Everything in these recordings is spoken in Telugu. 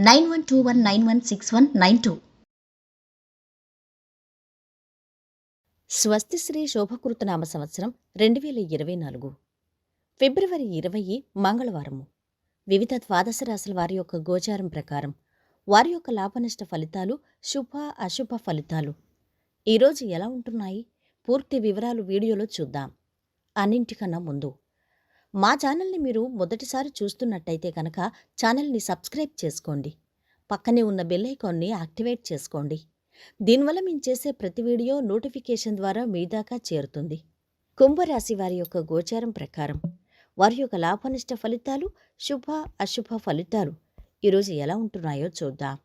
nine one two one nine one six one nine two. స్వస్తి శ్రీ శోభకృతనామ సంవత్సరం రెండు వేల ఇరవై నాలుగు. ఫిబ్రవరి ఇరవై మంగళవారము. వివిధ ద్వాదశ రాశుల వారి యొక్క గోచారం ప్రకారం వారి యొక్క లాభనష్ట ఫలితాలు శుభ అశుభ ఫలితాలు. ఈరోజు ఎలా ఉంటున్నాయి? పూర్తి వివరాలు వీడియోలో చూద్దాం. అన్నింటికన్నా ముందు మా ఛానల్ని మీరు మొదటిసారి చూస్తున్నట్టయితే కనుక ఛానల్ని సబ్స్క్రైబ్ చేసుకోండి. పక్కనే ఉన్న బెల్ ఐకాన్ని యాక్టివేట్ చేసుకోండి. దీనివల్ల మేము చేసే ప్రతి వీడియో నోటిఫికేషన్ ద్వారా మీ దాకా చేరుతుంది. కుంభరాశి వారి యొక్క గోచారం ప్రకారం వారి యొక్క లాభనిష్ట ఫలితాలు శుభ అశుభ ఫలితాలు ఈరోజు ఎలా ఉంటున్నాయో చూద్దాం.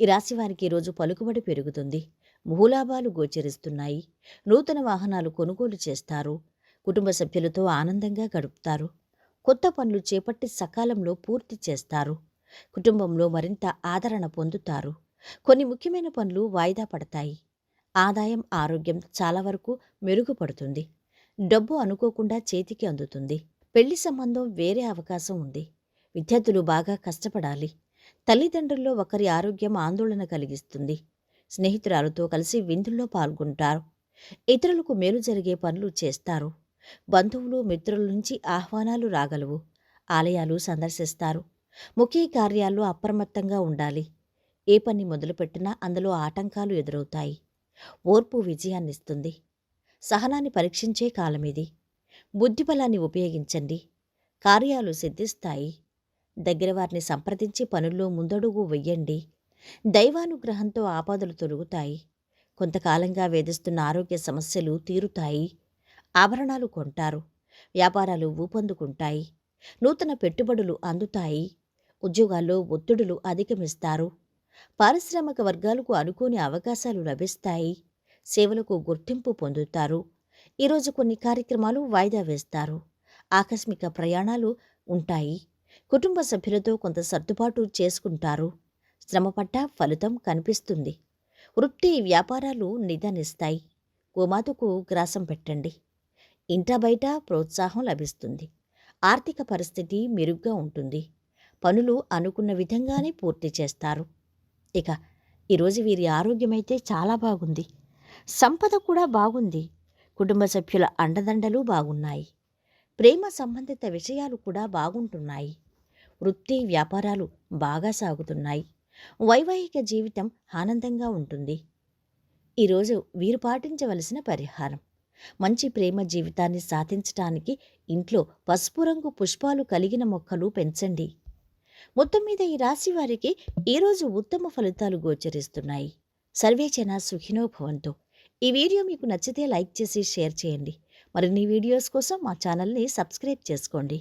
ఈ రాశి వారికి ఈరోజు పలుకుబడి పెరుగుతుంది. భూలాభాలు గోచరిస్తున్నాయి. నూతన వాహనాలు కొనుగోలు చేస్తారు. కుటుంబ సభ్యులతో ఆనందంగా గడుపుతారు. కొత్త పనులు చేపట్టి సకాలంలో పూర్తి చేస్తారు. కుటుంబంలో మరింత ఆదరణ పొందుతారు. కొన్ని ముఖ్యమైన పనులు వాయిదా పడతాయి. ఆదాయం ఆరోగ్యం చాలా వరకు మెరుగుపడుతుంది. డబ్బు అనుకోకుండా చేతికి అందుతుంది. పెళ్ళి సంబంధం వేరే అవకాశం ఉంది. విద్యార్థులు బాగా కష్టపడాలి. తల్లిదండ్రుల్లో ఒకరి ఆరోగ్యం ఆందోళన కలిగిస్తుంది. స్నేహితురాలతో కలిసి విందుల్లో పాల్గొంటారు. ఇతరులకు మేలు జరిగే పనులు చేస్తారు. బంధువులు మిత్రుల నుంచి ఆహ్వానాలు రాగలవు. ఆలయాలు సందర్శిస్తారు. ముఖ్య కార్యాల్లో అప్రమత్తంగా ఉండాలి. ఏ పని మొదలుపెట్టినా అందులో ఆటంకాలు ఎదురవుతాయి. ఓర్పు విజయాన్నిస్తుంది. సహనాన్ని పరీక్షించే కాలమిది బుద్ధిబలాన్ని ఉపయోగించండి. కార్యాలు సిద్ధిస్తాయి. దగ్గర వారిని సంప్రదించి పనుల్లో ముందడుగు వెయ్యండి దైవానుగ్రహంతో ఆపదలు తొలుగుతాయి. కొంతకాలంగా వేధిస్తున్న ఆరోగ్య సమస్యలు తీరుతాయి. ఆభరణాలు కొంటారు. వ్యాపారాలు ఊపందుకుంటాయి. నూతన పెట్టుబడులు అందుతాయి. ఉద్యోగాల్లో ఒత్తిడులు అధిగమిస్తారు పారిశ్రామిక వర్గాలకు అనుకోని అవకాశాలు లభిస్తాయి. సేవలకు గుర్తింపు పొందుతారు. ఈరోజు కొన్ని కార్యక్రమాలు వాయిదా వేస్తారు. ఆకస్మిక ప్రయాణాలు ఉంటాయి. కుటుంబ సభ్యులతో కొంత సర్దుబాటు చేసుకుంటారు. శ్రమపడ్డ ఫలితం కనిపిస్తుంది. వృత్తి వ్యాపారాలు నిదానిస్తాయి. గోమాతకు గ్రాసం పెట్టండి. ఇంట బయట ప్రోత్సాహం లభిస్తుంది. ఆర్థిక పరిస్థితి మెరుగ్గా ఉంటుంది. పనులు అనుకున్న విధంగానే పూర్తి చేస్తారు. ఇక ఈరోజు వీరి ఆరోగ్యమైతే చాలా బాగుంది. సంపద కూడా బాగుంది. కుటుంబ సభ్యుల అండదండలు బాగున్నాయి. ప్రేమ సంబంధిత విషయాలు కూడా బాగుంటున్నాయి. వృత్తి వ్యాపారాలు బాగా సాగుతున్నాయి. వైవాహిక జీవితం ఆనందంగా ఉంటుంది. ఈరోజు వీరు పాటించవలసిన పరిహారం. మంచి ప్రేమ జీవితాన్ని సాధించటానికి ఇంట్లో పసుపు రంగు పుష్పాలు కలిగిన మొక్కలు పెంచండి. మొత్తం మీద ఈ రాశి వారికి ఈరోజు ఉత్తమ ఫలితాలు గోచరిస్తున్నాయి. సర్వేచన సుఖినో భవంతో ఈ వీడియో మీకు నచ్చితే లైక్ చేసి షేర్ చేయండి. మరిన్ని వీడియోస్ కోసం మా ఛానల్ని సబ్స్క్రైబ్ చేసుకోండి.